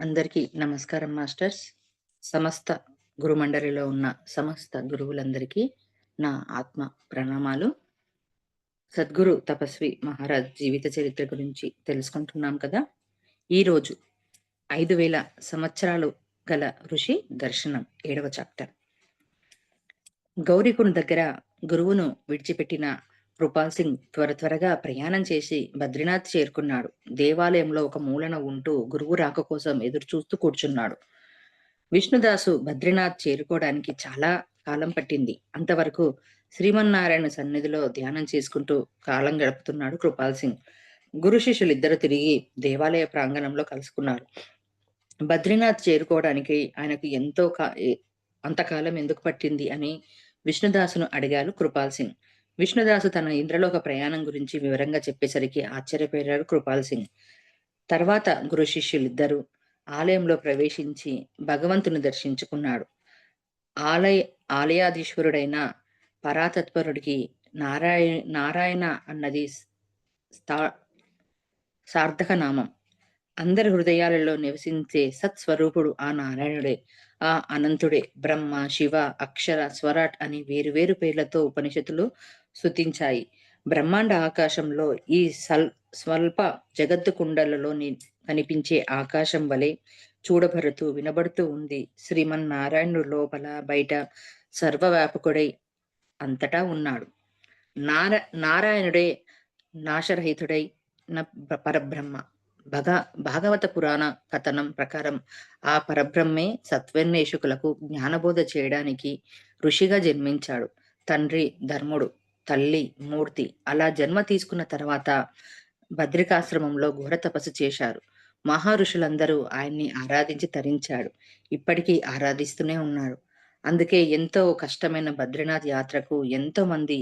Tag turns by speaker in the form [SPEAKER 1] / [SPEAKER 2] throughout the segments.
[SPEAKER 1] అందరికీ నమస్కారం మాస్టర్స్. సమస్త గురుమండలిలో ఉన్న సమస్త గురువులందరికీ నా ఆత్మ ప్రణామాలు. సద్గురు తపస్వి మహారాజ్ జీవిత చరిత్ర గురించి తెలుసుకుంటున్నాం కదా. ఈరోజు ఐదు వేల సంవత్సరాలు గల ఋషి దర్శనం ఏడవ చాప్టర్. గౌరీకుని దగ్గర గురువును విడిచిపెట్టిన కృపాల్ సింగ్ త్వర త్వరగా ప్రయాణం చేసి బద్రీనాథ్ చేరుకున్నాడు. దేవాలయంలో ఒక మూలన ఉంటూ గురువు రాక కోసం ఎదురు చూస్తూ కూర్చున్నాడు. విష్ణుదాసు బద్రీనాథ్ చేరుకోవడానికి చాలా కాలం పట్టింది. అంతవరకు శ్రీమన్నారాయణ సన్నిధిలో ధ్యానం చేసుకుంటూ కాలం గడుపుతున్నాడు కృపాల్ సింగ్. గురు శిష్యులు ఇద్దరు తిరిగి దేవాలయ ప్రాంగణంలో కలుసుకున్నారు. బద్రీనాథ్ చేరుకోవడానికి ఆయనకు ఎంతో కా అంతకాలం ఎందుకు పట్టింది అని విష్ణుదాసును అడిగారు కృపాల్ సింగ్. విష్ణుదాసు తన ఇంద్రలోక ప్రయాణం గురించి వివరంగా చెప్పేసరికి ఆశ్చర్యపోయాడు కృపాల్ సింగ్. తర్వాత గురు శిష్యులిద్దరూ ఆలయంలో ప్రవేశించి భగవంతుని దర్శించుకున్నాడు. ఆలయ ఆలయాధీశ్వరుడైన పరాతత్పరుడికి నారాయణ నారాయణ అన్నది సార్థక నామం అందరి హృదయాలలో నివసించే సత్స్వరూపుడు ఆ నారాయణుడే. ఆ అనంతుడే బ్రహ్మ శివ అక్షర స్వరాట్ అని వేరు వేరు పేర్లతో ఉపనిషత్తులు స్థుతించాయి బ్రహ్మాండ ఆకాశంలో ఈ సల్ స్వల్ప జగత్తు కుండలలోని కనిపించే ఆకాశం వలె చూడబడుతూ వినబడుతూ ఉంది. శ్రీమన్నారాయణుడు లోపల బయట సర్వవ్యాపకుడై అంతటా ఉన్నాడు. నార నారాయణుడే నాశరహితుడై పరబ్రహ్మ. భగ భాగవత పురాణ కథనం ప్రకారం ఆ పరబ్రహ్మే సత్వన్వేషకులకు జ్ఞానబోధ చేయడానికి ఋషిగా జన్మించాడు. తండ్రి ధర్ముడు. తల్లి మూర్తి అలా జన్మ తీసుకున్న తర్వాత భద్రికాశ్రమంలో ఘోర తపస్సు చేశారు. మహారుషులందరూ ఆయన్ని ఆరాధించి తరించాడు ఇప్పటికీ ఆరాధిస్తూనే ఉన్నాడు అందుకే ఎంతో కష్టమైన బద్రీనాథ్ యాత్రకు ఎంతో మంది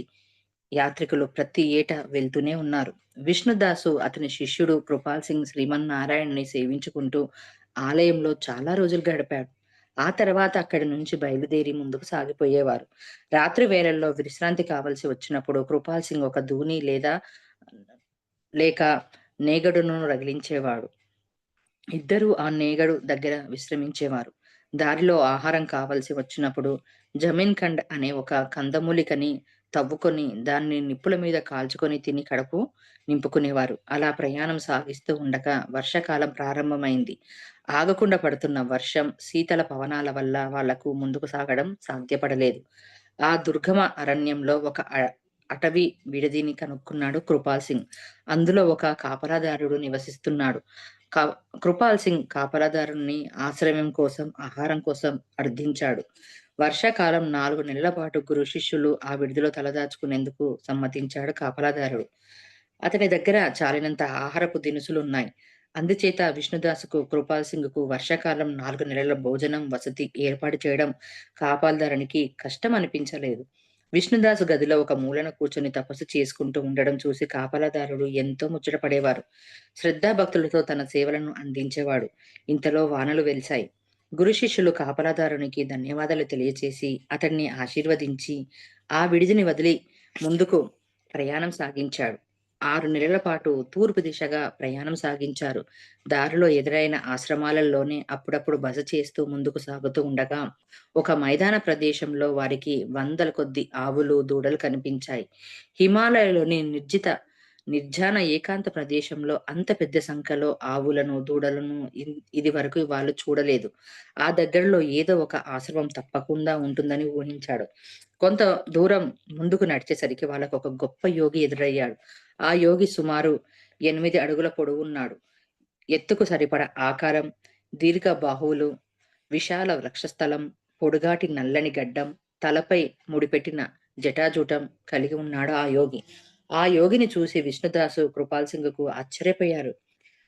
[SPEAKER 1] యాత్రికులు ప్రతి ఏటా వెళ్తూనే ఉన్నారు. విష్ణుదాసు అతని శిష్యుడు కృపాల్ సింగ్ శ్రీమన్నారాయణని సేవించుకుంటూ ఆలయంలో చాలా రోజులు గడిపాడు. ఆ తర్వాత అక్కడి నుంచి బయలుదేరి ముందుకు సాగిపోయేవారు. రాత్రి వేళల్లో విశ్రాంతి కావలసి వచ్చినప్పుడు కృపాల్ సింగ్ ఒక ధూని లేదా లేక నేగడును రగిలించేవాడు. ఇద్దరు ఆ నేగడు దగ్గర విశ్రమించేవారు. దారిలో ఆహారం కావలసి వచ్చినప్పుడు జమీన్ ఖండ్ అనే ఒక కందమూలికని తవ్వుకొని దాన్ని నిప్పుల మీద కాల్చుకొని తిని కడుపు నింపుకునేవారు. అలా ప్రయాణం సాగిస్తూ ఉండగా వర్షాకాలం ప్రారంభమైంది. ఆగకుండా పడుతున్న వర్షం శీతల పవనాల వల్ల వాళ్ళకు ముందుకు సాగడం సాధ్యపడలేదు. ఆ దుర్గమ అరణ్యంలో ఒక అటవీ విడదిని కనుక్కున్నాడు కృపాల్ సింగ్. అందులో ఒక కాపలాదారుడు నివసిస్తున్నాడు. కృపాల్ సింగ్ కాపలాదారుని ఆశ్రయం కోసం ఆహారం కోసం అర్థించాడు. వర్షాకాలం నాలుగు నెలల పాటు గురు శిష్యులు ఆ విడిదిలో తలదాచుకునేందుకు సమ్మతించాడు కాపలాదారుడు. అతని దగ్గర చాలినంత ఆహారపు దినుసులు ఉన్నాయి అందుచేత విష్ణుదాసుకు కృపాల్ సింగ్కు వర్షాకాలం నాలుగు నెలల భోజనం వసతి ఏర్పాటు చేయడం కాపాల్దారునికి కష్టం అనిపించలేదు విష్ణుదాసు గదిలో ఒక మూలన కూర్చొని తపస్సు చేసుకుంటూ ఉండడం చూసి కాపలాదారుడు ఎంతో ముచ్చటపడేవారు. శ్రద్ధాభక్తులతో తన సేవలను అందించేవాడు. ఇంతలో వానలు వెలిశాయి. గురు శిష్యులు కాపలాదారునికి ధన్యవాదాలు తెలియచేసి అతన్ని ఆశీర్వదించి ఆ విడిదిని వదిలి ముందుకు ప్రయాణం సాగించాడు. ఆరు నెలల పాటు తూర్పు దిశగా ప్రయాణం సాగించారు. దారిలో ఎదురైన ఆశ్రమాలలోనే అప్పుడప్పుడు బస చేస్తూ ముందుకు సాగుతూ ఉండగా ఒక మైదాన ప్రదేశంలో వారికి వందల కొద్ది ఆవులు దూడలు కనిపించాయి. హిమాలయలోని నిర్జిత నిర్జాన ఏకాంత ప్రదేశంలో అంత పెద్ద సంఖ్యలో ఆవులను దూడలను ఇది వరకు వాళ్ళు చూడలేదు. ఆ దగ్గరలో ఏదో ఒక ఆశ్రమం తప్పకుండా ఉంటుందని ఊహించాడు. కొంత దూరం ముందుకు నడిచేసరికి వాళ్ళకు ఒక గొప్ప యోగి ఎదురయ్యాడు. ఆ యోగి సుమారు ఎనిమిది అడుగుల పొడవున్నాడు ఎత్తుకు సరిపడ ఆకారం దీర్ఘ బాహువులు విశాల వృక్షస్థలం పొడుగాటి నల్లని గడ్డం తలపై ముడిపెట్టిన జటాజూటం కలిగి ఉన్నాడు ఆ యోగి. ఆ యోగిని చూసి విష్ణుదాసు కృపాల్ సింగ్కు ఆశ్చర్యపోయారు.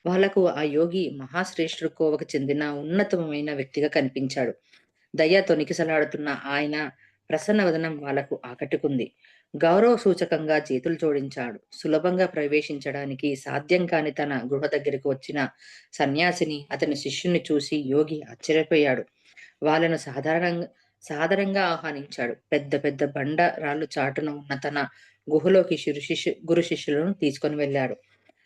[SPEAKER 1] వాళ్ళకు ఆ యోగి మహాశ్రేష్ఠుడు కోవకు చెందిన ఉన్నతమైన వ్యక్తిగా కనిపించాడు. దయ్య తొనికిసలాడుతున్న ఆయన ప్రసన్న వదనం వాళ్ళకు ఆకట్టుకుంది. గౌరవ సూచకంగా చేతులు జోడించాడు. సులభంగా ప్రవేశించడానికి సాధ్యం కాని తన గృహ దగ్గరికి వచ్చిన సన్యాసిని అతని శిష్యుని చూసి యోగి ఆశ్చర్యపోయాడు. వాళ్ళను సాధారణంగా సాధారణంగా ఆహ్వానించాడు. పెద్ద పెద్ద బండ రాళ్ళు చాటున ఉన్న తన గుహలోకి శిరు శిష్యు గురు శిష్యులను తీసుకొని వెళ్ళాడు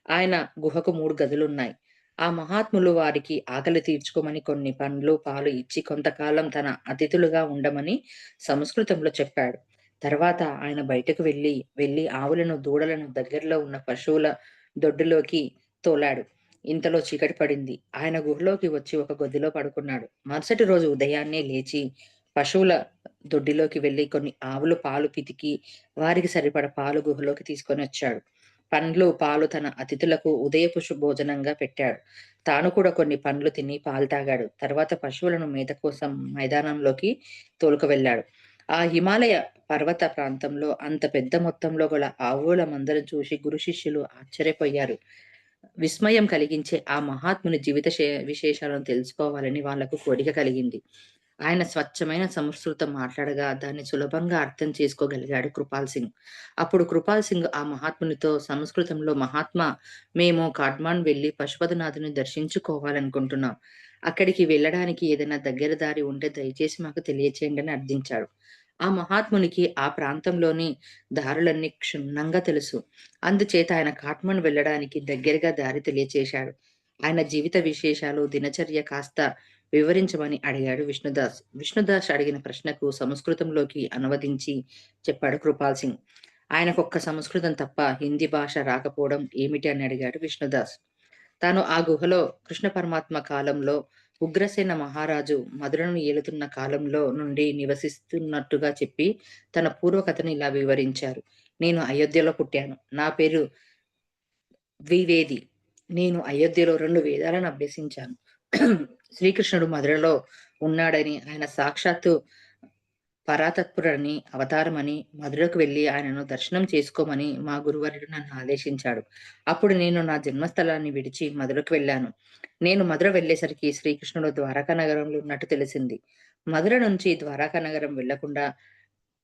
[SPEAKER 1] ఆయన గుహకు మూడు గదులున్నాయి ఆ మహాత్ములు వారికి ఆకలి తీర్చుకోమని కొన్ని పండ్లు, పాలు ఇచ్చి కొంతకాలం తన అతిథులుగా ఉండమని సంస్కృతంలో చెప్పాడు. తర్వాత ఆయన బయటకు వెళ్ళి, వెళ్ళి ఆవులను, దూడలను దగ్గరలో ఉన్న పశువుల దొడ్డులోకి తోలాడు. ఇంతలో చీకటి పడింది. ఆయన గుహలోకి వచ్చి ఒక గదిలో పడుకున్నాడు. మరుసటి రోజు ఉదయాన్నే లేచి పశువుల దొడ్డిలోకి వెళ్ళి కొన్ని ఆవులు పాలు పితికి వారికి సరిపడ పాలు గుహలోకి తీసుకొని వచ్చాడు పండ్లు, పాలు తన అతిథులకు ఉదయపు భోజనంగా పెట్టాడు. తాను కూడా కొన్ని పండ్లు తిని పాలు తాగాడు. తర్వాత పశువులను మేత కోసం మైదానంలోకి తోలుకు వెళ్ళాడు ఆ హిమాలయ పర్వత ప్రాంతంలో అంత పెద్ద మొత్తంలో గల ఆవుల మందను చూసి గురు శిష్యులు ఆశ్చర్యపోయారు. విస్మయం కలిగించే ఆ మహాత్ముని జీవిత విశేషాలను తెలుసుకోవాలని వాళ్ళకు కోరిక కలిగింది. ఆయన స్వచ్ఛమైన సంస్కృతం మాట్లాడగా దాన్ని సులభంగా అర్థం చేసుకోగలిగాడు కృపాల్ సింగ్. అప్పుడు కృపాల్ సింగ్ ఆ మహాత్మునితో సంస్కృతంలో మహాత్మా మేము కాట్మాండ్ వెళ్ళి పశుపతినాథుని దర్శించుకోవాలనుకుంటున్నాం. అక్కడికి వెళ్ళడానికి ఏదైనా దగ్గర దారి ఉంటే దయచేసి మాకు తెలియచేయండి అని అర్థించాడు. ఆ మహాత్మునికి ఆ ప్రాంతంలోని దారులన్నీ క్షుణ్ణంగా తెలుసు. అందుచేత ఆయన కాట్మండ్ వెళ్ళడానికి దగ్గరగా దారి తెలియచేశాడు. ఆయన జీవిత విశేషాలు, దినచర్య కాస్త వివరించమని అడిగాడు విష్ణుదాస్. విష్ణుదాస్ అడిగిన ప్రశ్నకు సంస్కృతంలోకి అనువదించి చెప్పాడు కృపాల్ సింగ్. ఆయనకొక్క సంస్కృతం తప్ప హిందీ భాష రాకపోవడం ఏమిటి అని అడిగాడు విష్ణుదాస్. తాను ఆ గుహలో కృష్ణ పరమాత్మ కాలంలో ఉగ్రసేన మహారాజు మధురను ఏలుతున్న కాలంలో నుండి నివసిస్తున్నట్టుగా చెప్పి తన పూర్వకథను ఇలా వివరించారు. నేను అయోధ్యలో పుట్టాను. నా పేరు ద్వివేది. నేను అయోధ్యలో రెండు వేదాలను అభ్యసించాను. శ్రీకృష్ణుడు మధురలో ఉన్నాడని, ఆయన సాక్షాత్తు పరాతత్పురని అవతారమని, మధురకు వెళ్ళి ఆయనను దర్శనం చేసుకోమని మా గురువరుడు నన్ను ఆదేశించాడు. అప్పుడు నేను నా జన్మస్థలాన్ని విడిచి మధురకు వెళ్ళాను. నేను మధుర వెళ్ళేసరికి శ్రీకృష్ణుడు ద్వారకా నగరంలో ఉన్నట్టు తెలిసింది. మధుర నుంచి ద్వారకా నగరం వెళ్ళకుండా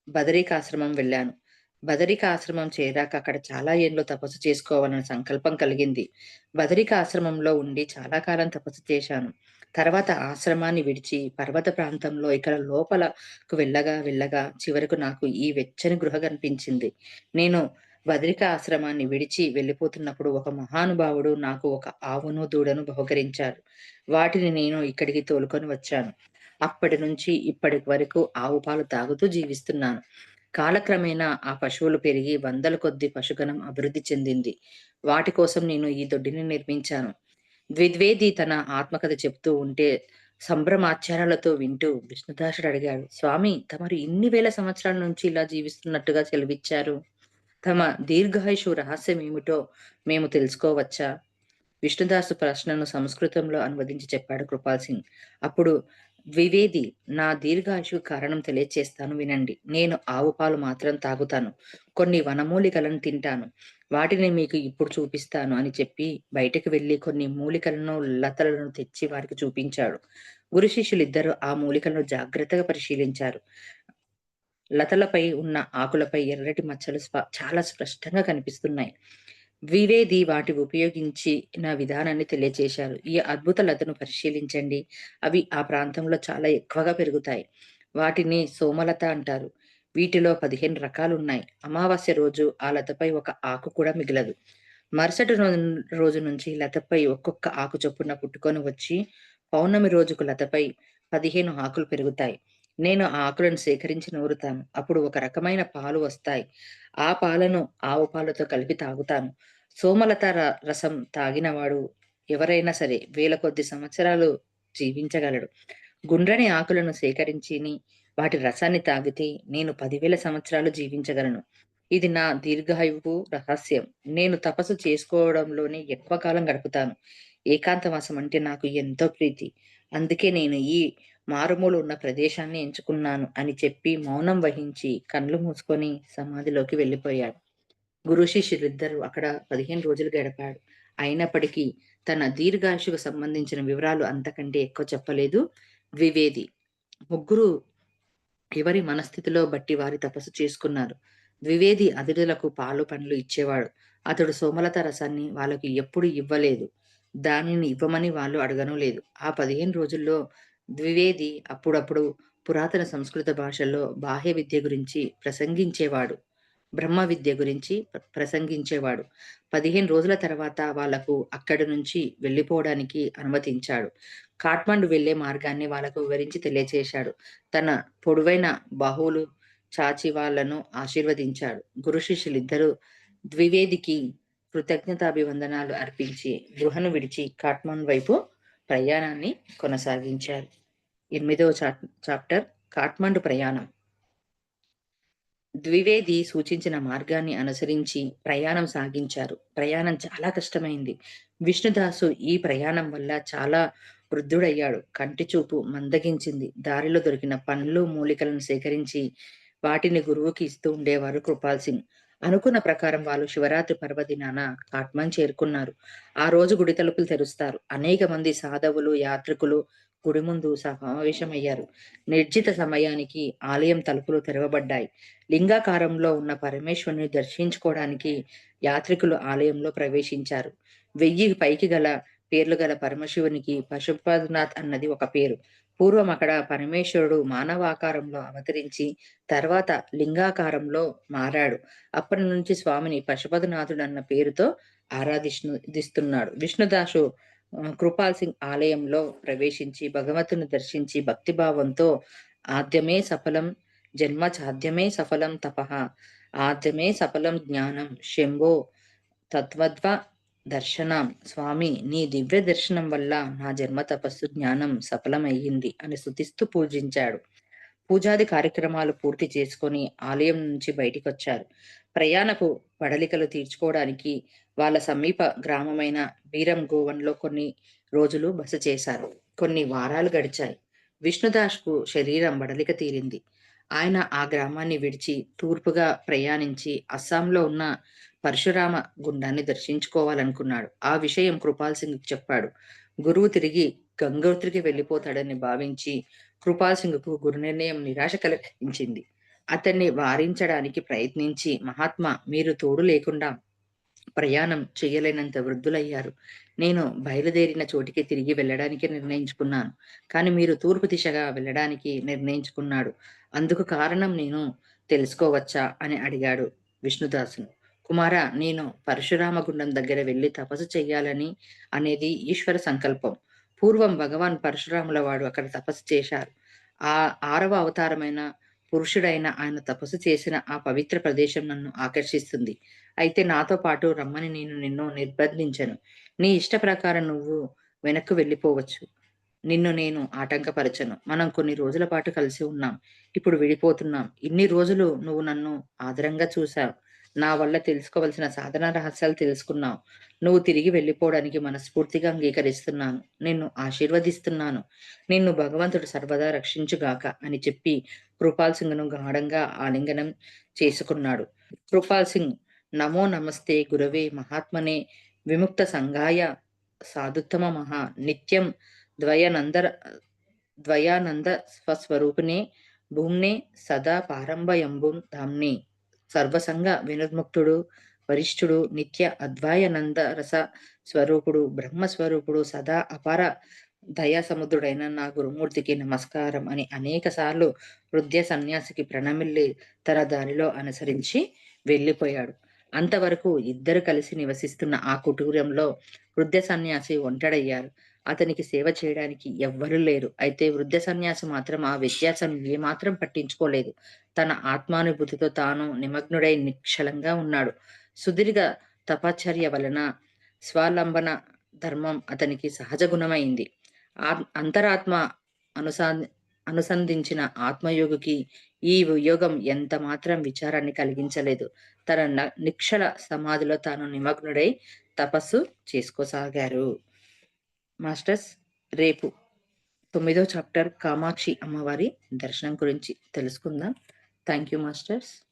[SPEAKER 1] బదరికాశ్రమం వెళ్ళాను. బదరికాశ్రమం చేరాక అక్కడ చాలా ఏండ్లు తపస్సు చేసుకోవాలన్న సంకల్పం కలిగింది. బదరిక ఆశ్రమంలో ఉండి చాలా కాలం తపస్సు చేశాను. తర్వాత ఆశ్రమాన్ని విడిచి పర్వత ప్రాంతంలో ఇక్కడ లోపలకు వెళ్ళగా వెళ్ళగా చివరకు నాకు ఈ వెచ్చని గృహ కనిపించింది. నేను బదరిక ఆశ్రమాన్ని విడిచి వెళ్ళిపోతున్నప్పుడు ఒక మహానుభావుడు నాకు ఒక ఆవును, దూడను బహుకరించారు వాటిని నేను ఇక్కడికి తోలుకొని వచ్చాను. అప్పటి నుంచి ఇప్పటి వరకు ఆవు పాలు తాగుతూ జీవిస్తున్నాను. కాలక్రమేణా ఆ పశువులు పెరిగి వందల కొద్ది పశుగణం అభివృద్ధి చెందింది. వాటి కోసం నేను ఈ దొడ్డిని నిర్మించాను. ద్విద్వేది తన ఆత్మకథ చెప్తూ ఉంటే సంభ్రమాచారాలతో వింటూ విష్ణుదాసుడు అడిగాడు. స్వామి తమరు ఇన్ని వేల సంవత్సరాల నుంచి ఇలా జీవిస్తున్నట్టుగా సెలవిచ్చారు. తమ దీర్ఘాయుషు రహస్యమేమిటో మేము తెలుసుకోవచ్చా? విష్ణుదాసు ప్రశ్నను సంస్కృతంలో అనువదించి చెప్పాడు కృపాల్ సింగ్. అప్పుడు ద్వివేది నా దీర్ఘాయుషు కారణం తెలియచేస్తాను వినండి. నేను ఆవు పాలు మాత్రం తాగుతాను. కొన్ని వనమూలికలను తింటాను. వాటిని మీకు ఇప్పుడు చూపిస్తాను అని చెప్పి బయటకు వెళ్ళి కొన్ని మూలికలను, లతలను తెచ్చి వారికి చూపించాడు. గురు శిష్యులిద్దరూ ఆ మూలికలను జాగ్రత్తగా పరిశీలించారు. లతలపై ఉన్న ఆకులపై ఎర్రటి మచ్చలు చాలా స్పష్టంగా కనిపిస్తున్నాయి. ద్వివేది వాటి ఉపయోగించిన విధానాన్ని తెలియజేశారు ఈ అద్భుత లతను పరిశీలించండి. అవి ఆ ప్రాంతంలో చాలా ఎక్కువగా పెరుగుతాయి. వాటిని సోమలత అంటారు. వీటిలో పదిహేను రకాలు ఉన్నాయి అమావాస్య రోజు ఆ లతపై ఒక ఆకు కూడా మిగలదు. మరుసటి రోజు నుంచి లతపై ఒక్కొక్క ఆకు చొప్పున పుట్టుకొని వచ్చి పౌర్ణమి రోజుకు లతపై 15 ఆకులు పెరుగుతాయి. నేను ఆ ఆకులను సేకరించి నూరుతాను. అప్పుడు ఒక రకమైన పాలు వస్తాయి. ఆ పాలను ఆవు పాలతో కలిపి తాగుతాను. సోమలత రసం తాగినవాడు ఎవరైనా సరే వేల కొద్ది సంవత్సరాలు జీవించగలడు. గుండ్రని ఆకులను సేకరించిని వాటి రసాన్ని తాగితే నేను పదివేల సంవత్సరాలు జీవించగలను. ఇది నా దీర్ఘాయువుకు రహస్యం. నేను తపస్సు చేసుకోవడంలోనే ఎక్కువ కాలం గడుపుతాను. ఏకాంతవాసం అంటే నాకు ఎంతో ప్రీతి. అందుకే నేను ఈ మారుమూలు ఉన్న ప్రదేశాన్ని ఎంచుకున్నాను అని చెప్పి మౌనం వహించి కళ్ళు మూసుకొని సమాధిలోకి వెళ్ళిపోయాడు. గురు శిష్యులిద్దరూ అక్కడ 15 రోజులు గడిపాడు. అయినప్పటికీ తన దీర్ఘాయుషుకు సంబంధించిన వివరాలు అంతకంటే ఎక్కువ చెప్పలేదు ద్వివేది. ముగ్గురు ఎవరి మనస్థితిలో బట్టి వారి తపస్సు చేసుకున్నారు. ద్వివేది అతిథులకు పాలు, పండ్లు ఇచ్చేవాడు. అతడు సోమలత రసాన్ని వాళ్ళకి ఎప్పుడు ఇవ్వలేదు. దానిని ఇవ్వమని వాళ్ళు అడగను లేదు. ఆ 15 రోజుల్లో ద్వివేది అప్పుడప్పుడు పురాతన సంస్కృత భాషలో బాహ్య విద్య గురించి ప్రసంగించేవాడు. బ్రహ్మ విద్య గురించి ప్రసంగించేవాడు. పదిహేను రోజుల తర్వాత వాళ్ళకు అక్కడి నుంచి వెళ్ళిపోవడానికి అనుమతించాడు. కాట్మండు వెళ్ళే మార్గాన్ని వాళ్ళకు వివరించి తెలియచేశాడు. తన పొడవైన బాహువులు చాచి వాళ్ళను ఆశీర్వదించాడు. గురు శిష్యులిద్దరూ ద్వివేదికి కృతజ్ఞతాభివందనాలు అర్పించి గృహను విడిచి కాట్మండ్ వైపు ప్రయాణాన్ని కొనసాగించారు. ఎనిమిదవ చాప్టర్ కాట్మండు ప్రయాణం. ద్వివేది సూచించిన మార్గాన్ని అనుసరించి ప్రయాణం సాగించారు. ప్రయాణం చాలా కష్టమైంది. విష్ణుదాసు ఈ ప్రయాణం వల్ల చాలా వృద్ధుడయ్యాడు. కంటి చూపు మందగించింది. దారిలో దొరికిన పండ్లు మూలికలను సేకరించి వాటిని గురువుకి ఇస్తూ ఉండేవారు కృపాల్ సింగ్. అనుకున్న ప్రకారం వాళ్ళు శివరాత్రి పర్వదినాన కాట్మాన్ చేరుకున్నారు. ఆ రోజు గుడి తలుపులు తెరుస్తారు. అనేక మంది సాధవులు యాత్రికులు గుడి ముందు సమావేశమయ్యారు. నిర్జిత సమయానికి ఆలయం తలుపులు తెరవబడ్డాయి. లింగాకారంలో ఉన్న పరమేశ్వరుని దర్శించుకోవడానికి యాత్రికులు ఆలయంలో ప్రవేశించారు. వెయ్యి పైకి గల పేర్లు గల పరమశివునికి పశుపతినాథ్ అన్నది ఒక పేరు. పూర్వం అక్కడ పరమేశ్వరుడు మానవాకారంలో అవతరించి తర్వాత లింగాకారంలో మారాడు. అప్పటి నుంచి స్వామిని పశుపతినాథుడు అన్న పేరుతో ఆరాధిస్తున్నాడు విష్ణుదాసు కృపాల్ సింగ్ ఆలయంలో ప్రవేశించి భగవంతుని దర్శించి భక్తిభావంతో ఆద్యమే సఫలం జన్మ చాద్యమే సఫలం తప ఆద్యమే సఫలం జ్ఞానం శంభో తత్వద్వ దర్శనం. స్వామి నీ దివ్య దర్శనం వల్ల నా జన్మ తపస్సు జ్ఞానం సఫలమయ్యింది అని స్థుతిస్తూ పూజించాడు. పూజాది కార్యక్రమాలు పూర్తి చేసుకొని ఆలయం నుంచి బయటికి వచ్చారు ప్రయాణపు పడలికలు తీర్చుకోవడానికి వాళ్ళ సమీప గ్రామమైన బీరం గోవన్లో కొన్ని రోజులు బస చేశారు. కొన్ని వారాలు గడిచాయి. విష్ణుదాస్కు శరీరం బడలిక తీరింది. ఆయన ఆ గ్రామాన్ని విడిచి తూర్పుగా ప్రయాణించి అస్సాంలో ఉన్న పరశురామ గుండాన్ని దర్శించుకోవాలనుకున్నాడు. ఆ విషయం కృపాల్ సింగ్ చెప్పాడు. గురువు తిరిగి గంగోత్రికి వెళ్ళిపోతాడని భావించి కృపాల్ సింగ్కు గురు నిర్ణయం నిరాశ కలిగించింది. అతన్ని వారించడానికి ప్రయత్నించి మహాత్మా మీరు తోడు లేకుండా ప్రయాణం చేయలేనంత వృద్ధులయ్యారు. నేను బయలుదేరిన చోటికి తిరిగి వెళ్ళడానికి నిర్ణయించుకున్నాను. కానీ మీరు తూర్పు దిశగా వెళ్ళడానికి నిర్ణయించుకున్నాడు. అందుకు కారణం నేను తెలుసుకోవచ్చా? అని అడిగాడు విష్ణుదాసును. కుమార నేను పరశురామ గుండం దగ్గర వెళ్ళి తపస్సు చెయ్యాలని అనేది ఈశ్వర సంకల్పం. పూర్వం భగవాన్ పరశురాముల వాడు అక్కడ తపస్సు చేశారు. ఆ ఆరవ అవతారమైన పురుషుడైన ఆయన తపస్సు చేసిన ఆ పవిత్ర ప్రదేశం నన్ను ఆకర్షిస్తుంది. అయితే నాతో పాటు రమ్మని నేను నిన్ను నిర్బంధించను. నీ ఇష్ట ప్రకారం నువ్వు వెనక్కు వెళ్ళిపోవచ్చు. నిన్ను నేను ఆటంకపరచను. మనం కొన్ని రోజుల పాటు కలిసి ఉన్నాం. ఇప్పుడు విడిపోతున్నాం. ఇన్ని రోజులు నువ్వు నన్ను ఆదరంగా చూశావు. నా వల్ల తెలుసుకోవలసిన సాధన రహస్యాలు తెలుసుకున్నావు. నువ్వు తిరిగి వెళ్ళిపోవడానికి మనస్ఫూర్తిగా అంగీకరిస్తున్నాను. నిన్ను ఆశీర్వదిస్తున్నాను. నిన్ను భగవంతుడు సర్వదా రక్షించుగాక అని చెప్పి కృపాల్ సింగ్ను గాఢంగా ఆలింగనం చేసుకున్నాడు. కృపాల్ సింగ్ నమో నమస్తే గురవే మహాత్మనే విముక్త సంఘాయ సాధుత్తమ మహా నిత్యం ద్వయనందర ద్వయానంద స్వస్వరూపిణే భూమ్నే సదా పారంభయంబుం ధామ్ని. సర్వసంగ వినుర్ముక్తుడు వరిష్ఠుడు నిత్య అద్వాయనంద రస స్వరూపుడు బ్రహ్మస్వరూపుడు సదా అపార దయా సముద్రుడైన నా గురుమూర్తికి నమస్కారం అని అనేక సార్లు వృద్ధ్య సన్యాసికి ప్రణమిల్లి తన దారిలో అనుసరించి వెళ్ళిపోయాడు. అంతవరకు ఇద్దరు కలిసి నివసిస్తున్న ఆ కుటీరంలో వృద్ధ సన్యాసి ఒంటడయ్యారు. అతనికి సేవ చేయడానికి ఎవ్వరూ లేరు. అయితే వృద్ధ సన్యాసి మాత్రం ఆ వ్యత్యాసం ఏమాత్రం పట్టించుకోలేదు. తన ఆత్మానుభూతితో తాను నిమగ్నుడై నిక్షలంగా ఉన్నాడు. సుదీర్ఘ తపాచర్య వలన స్వాలంబన ధర్మం అతనికి సహజ గుణమైంది. ఆ అంతరాత్మ అనుసా అనుసంధించిన ఆత్మయోగికి ఈ యోగం ఎంత మాత్రం విచారాన్ని కలిగించలేదు. తన నిక్షల సమాధిలో తాను నిమగ్నుడై తపస్సు చేసుకోసాగారు. మాస్టర్స్ రేపు తొమ్మిదో చాప్టర్ కామాక్షి అమ్మవారి దర్శనం గురించి తెలుసుకుందాం. Thank you masters